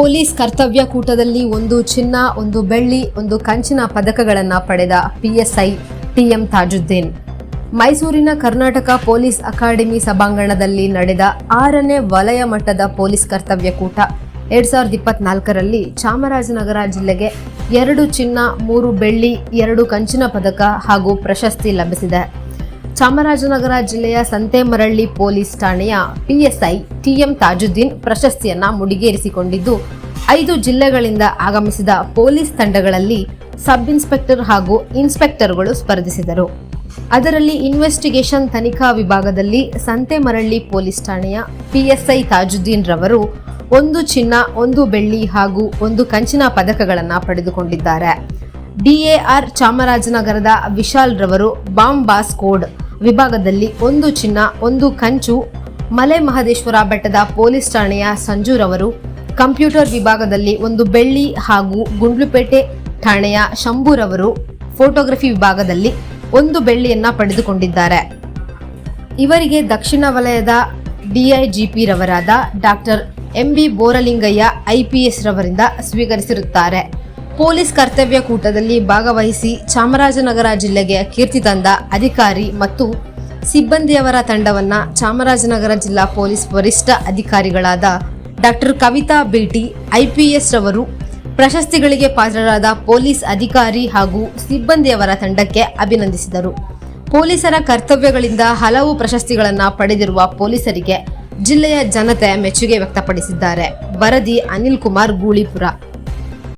Police ಕರ್ತವ್ಯ ಕೂಟದಲ್ಲಿ ಒಂದು ಚಿನ್ನ, ಒಂದು ಬೆಳ್ಳಿ, ಒಂದು ಕಂಚಿನ ಪದಕಗಳನ್ನು ಪಡೆದ ಪಿಎಸ್ಐ ಟಿಎಂ ತಾಜುದ್ದೀನ್. ಮೈಸೂರಿನ ಕರ್ನಾಟಕ ಪೊಲೀಸ್ ಅಕಾಡೆಮಿ ಸಭಾಂಗಣದಲ್ಲಿ ನಡೆದ ಆರನೇ ವಲಯ ಮಟ್ಟದ ಪೊಲೀಸ್ ಕರ್ತವ್ಯ ಕೂಟ. ಎರಡ್ ಸಾವಿರದ ಇಪ್ಪತ್ನಾಲ್ಕರಲ್ಲಿ ಚಾಮರಾಜನಗರ ಜಿಲ್ಲೆಗೆ ಎರಡು ಚಿನ್ನ, ಮೂರು ಬೆಳ್ಳಿ, ಎರಡು ಕಂಚಿನ ಪದಕ ಹಾಗೂ ಪ್ರಶಸ್ತಿ ಲಭಿಸಿದೆ. ಚಾಮರಾಜನಗರ ಜಿಲ್ಲೆಯ ಸಂತೆಮರಳ್ಳಿ ಪೊಲೀಸ್ ಠಾಣೆಯ ಪಿಎಸ್ಐ ಟಿಎಂ ತಾಜುದ್ದೀನ್ ಪ್ರಶಸ್ತಿಯನ್ನ ಮುಡಿಗೇರಿಸಿಕೊಂಡಿದ್ದು, ಐದು ಜಿಲ್ಲೆಗಳಿಂದ ಆಗಮಿಸಿದ ಪೊಲೀಸ್ ತಂಡಗಳಲ್ಲಿ ಸಬ್ ಇನ್ಸ್ಪೆಕ್ಟರ್ ಹಾಗೂ ಇನ್ಸ್ಪೆಕ್ಟರ್ಗಳು ಸ್ಪರ್ಧಿಸಿದರು. ಅದರಲ್ಲಿ ಇನ್ವೆಸ್ಟಿಗೇಷನ್ ತನಿಖಾ ವಿಭಾಗದಲ್ಲಿ ಸಂತೆಮರಳ್ಳಿ ಪೊಲೀಸ್ ಠಾಣೆಯ ಪಿಎಸ್ಐ ತಾಜುದ್ದೀನ್ ರವರು ಒಂದು ಚಿನ್ನ, ಒಂದು ಬೆಳ್ಳಿ ಹಾಗೂ ಒಂದು ಕಂಚಿನ ಪದಕಗಳನ್ನು ಪಡೆದುಕೊಂಡಿದ್ದಾರೆ. ಡಿಎಆರ್ ಚಾಮರಾಜನಗರದ ವಿಶಾಲ್ ರವರು ಬಾಂಬ್ ಬಾಸ್ ಕೋಡ್ ವಿಭಾಗದಲ್ಲಿ ಒಂದು ಚಿನ್ನ, ಒಂದು ಕಂಚು. ಮಲೆ ಮಹದೇಶ್ವರ ಬೆಟ್ಟದ ಪೊಲೀಸ್ ಠಾಣೆಯ ಸಂಜುರವರು ಕಂಪ್ಯೂಟರ್ ವಿಭಾಗದಲ್ಲಿ ಒಂದು ಬೆಳ್ಳಿ ಹಾಗೂ ಗುಂಡ್ಲುಪೇಟೆ ಠಾಣೆಯ ಶಂಭೂರವರು ಫೋಟೋಗ್ರಫಿ ವಿಭಾಗದಲ್ಲಿ ಒಂದು ಬೆಳ್ಳಿಯನ್ನ ಪಡೆದುಕೊಂಡಿದ್ದಾರೆ. ಇವರಿಗೆ ದಕ್ಷಿಣ ವಲಯದ ಡಿಐಜಿಪಿ ರವರಾದ ಡಾಕ್ಟರ್ ಎಂಬಿ ಬೋರಲಿಂಗಯ್ಯ ಐಪಿಎಸ್ ರವರಿಂದ ಸ್ವೀಕರಿಸಿರುತ್ತಾರೆ. ಪೊಲೀಸ್ ಕರ್ತವ್ಯ ಕೂಟದಲ್ಲಿ ಭಾಗವಹಿಸಿ ಚಾಮರಾಜನಗರ ಜಿಲ್ಲೆಗೆ ಕೀರ್ತಿ ತಂದ ಅಧಿಕಾರಿ ಮತ್ತು ಸಿಬ್ಬಂದಿಯವರ ತಂಡವನ್ನ ಚಾಮರಾಜನಗರ ಜಿಲ್ಲಾ ಪೊಲೀಸ್ ವರಿಷ್ಠ ಅಧಿಕಾರಿಗಳಾದ ಡಾಕ್ಟರ್ ಕವಿತಾ ಬೇಟಿ ಐಪಿಎಸ್ ರವರು ಪ್ರಶಸ್ತಿಗಳಿಗೆ ಪಾತ್ರರಾದ ಪೊಲೀಸ್ ಅಧಿಕಾರಿ ಹಾಗೂ ಸಿಬ್ಬಂದಿಯವರ ತಂಡಕ್ಕೆ ಅಭಿನಂದಿಸಿದರು. ಪೊಲೀಸರ ಕರ್ತವ್ಯಗಳಿಂದ ಹಲವು ಪ್ರಶಸ್ತಿಗಳನ್ನು ಪಡೆದಿರುವ ಪೊಲೀಸರಿಗೆ ಜಿಲ್ಲೆಯ ಜನತೆ ಮೆಚ್ಚುಗೆ ವ್ಯಕ್ತಪಡಿಸಿದ್ದಾರೆ. ವರದಿ ಅನಿಲ್ ಕುಮಾರ್ ಗೂಳಿಪುರ.